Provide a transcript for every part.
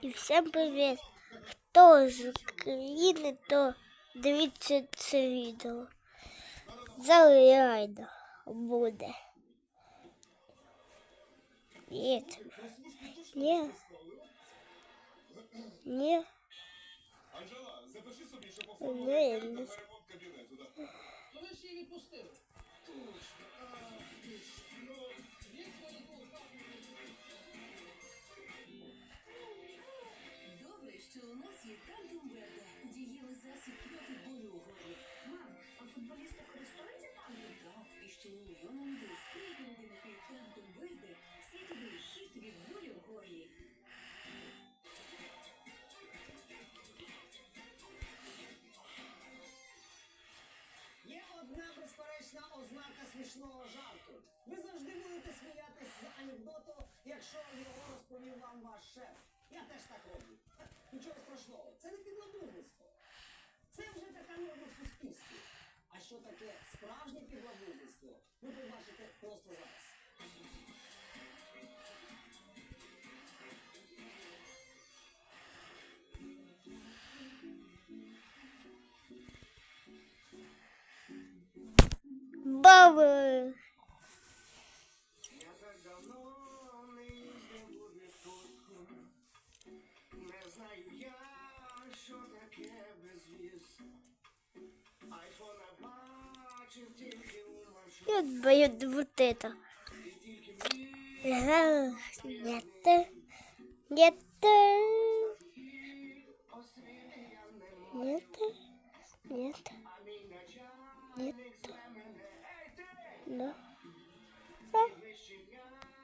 І всім привіт! Хто з України, то дивіться це відео. Залейно буде. Ні. Ні. Ні. Ні. Ні. так роблять. Нічого страшного. Це не підлабузництво. Це вже така норма в суспільстві. А що таке справжнє підлабузництво? знаю я, що таке безвіз. Айфона бачив тільки у маршрутці. Я бою вот это. Нет. Нет. Нет. Нет. Нет. No.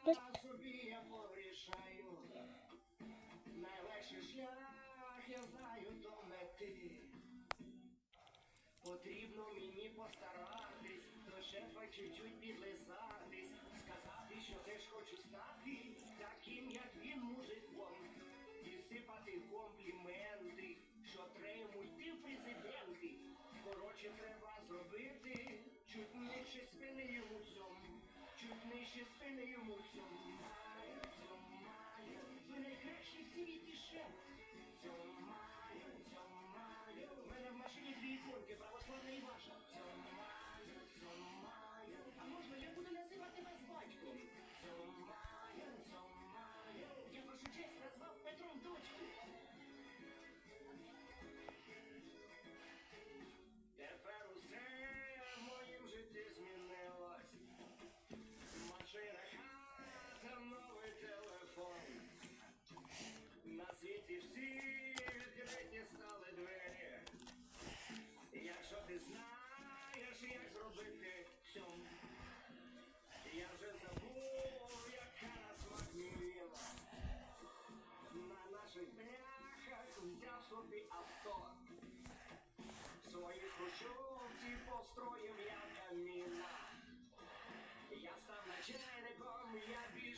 Нет. чуть-чуть постаратись, до шефа чуть-чуть підлизатись, сказати, що теж хочу стати, таким, як він мужиком, і сипати компліменти, що треба йти в президенти. Коротше, треба.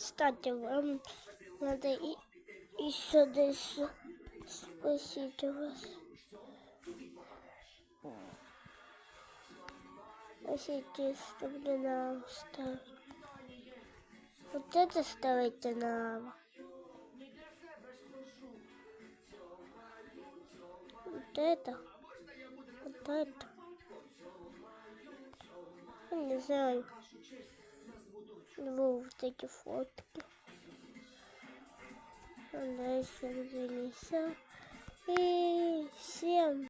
Кстати, вам надо и еще дальше спросить у вас. Спросите, чтобы на ставить. Вот это ставите нам. Вот это. Вот это. Я не знаю. Люблю вот эти фотки. Дальше взялись. И всем